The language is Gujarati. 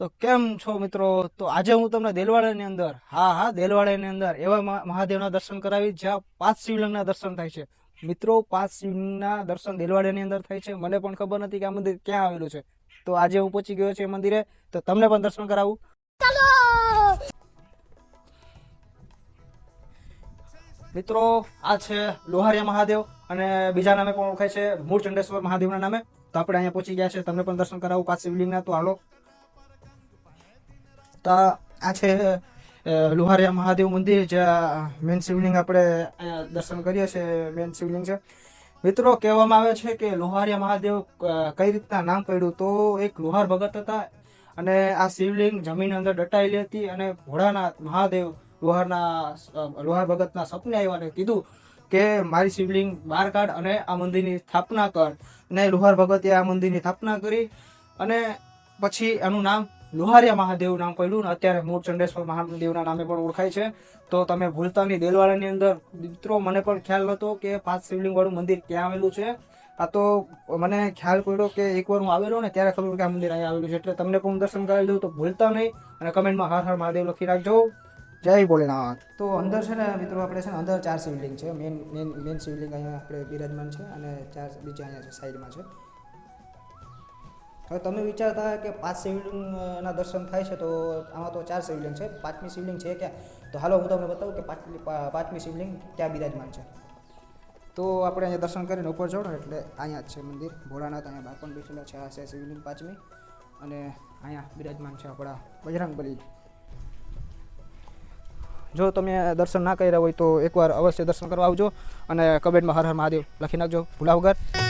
તો કેમ છો મિત્રો? તો આજે હું તમને દેલવાડાની અંદર હા હા દેલવાડાની અંદર એવા મહાદેવના દર્શન કરાવી જ્યાં પાંચ શિવલિંગના દર્શન થાય છે. મિત્રો પાંચ શિવલિંગના દર્શન દેલવાડાની અંદર થાય છે. મને પણ ખબર નથી કે આ મંદિર ક્યાં આવેલું છે. તો આજે હું પહોંચી ગયો છું એ મંદિરે તો તમને પણ દર્શન કરાવું. મિત્રો આ છે લોહારિયા મહાદેવ અને બીજા નામે પણ ઓળખાય છે મૂળ ચંડેશ્વર મહાદેવના નામે. તો આપણે અહીંયા પહોંચી ગયા છે. તમને પણ દર્શન કરાવું પાંચ શિવલિંગના. તો હાલો. તો આ છે લુહારિયા મહાદેવ મંદિર, જ્યાં મેન શિવલિંગ આપણે દર્શન કરીએ છીએ મેન શિવલિંગ છે. મિત્રો, કહેવામાં આવે છે કે લોહારિયા મહાદેવ કઈ રીતના નામ પડ્યું? તો એક લોહાર ભગત હતા અને આ શિવલિંગ જમીન અંદર દટાયેલી હતી અને ભોળાનાથ મહાદેવ લોહારના લોહાર ભગતના સપને આવ્યા કીધું કે મારી શિવલિંગ બહાર કાઢ અને આ મંદિરની સ્થાપના કર. અને લોહાર ભગતે આ મંદિરની સ્થાપના કરી અને પછી એનું નામ લોહારિયા મહાદેવ નામ પડ્યું ને અત્યારે મૂળ ચંડેશ્વર મહાદેવના નામે પણ ઓળખાય છે. તો તમે ભૂલતા નહીં દેલવાડાની અંદર, મિત્રો, મને પણ ખ્યાલ નહોતો કે પાંચ શિવલિંગવાળું મંદિર ક્યાં આવેલું છે. આ તો મને ખ્યાલ પડ્યો કે એકવાર હું આવેલો ને ત્યારે ખબર કે આ મંદિર અહીંયા આવેલું છે. એટલે તમને પણ દર્શન કરાવી દઉં તો ભૂલતા નહીં અને કમેન્ટમાં હાર હાર મહાદેવ લખી રાખજો. જય ભોલેનાથ. તો અંદર છે ને, મિત્રો, આપણે છે ને, અંદર ચાર શિવલિંગ છે. મેન મેન મેન શિવલિંગ અહીંયા આપણે બિરાજમાન છે અને ચાર, બીજા અહીંયા સાઈડમાં છે. હવે તમે વિચારતા કે પાંચ શિવલિંગના દર્શન થાય છે તો આમાં તો ચાર શિવલિંગ છે. પાંચમી શિવલિંગ છે ક્યાં? તો હાલો હું તમને બતાવું કે પાંચમી પાંચમી શિવલિંગ ત્યાં બિરાજમાન છે. તો આપણે અહીંયા દર્શન કરીને ઉપર ચડો એટલે અહીંયા જ છે મંદિર. ભોળાનાથ અહીંયા બાર પણ બેઠેલા છે. આ છે શિવલિંગ પાંચમી. અને અહીંયા બિરાજમાન છે આપણા બજરંગબલી જો તમે દર્શન ના કર્યા હોય તો એકવાર અવશ્ય દર્શન કરવા આવજો અને કમેન્ટમાં હર હર મહાદેવ લખી નાખજો. ભૂલા વગર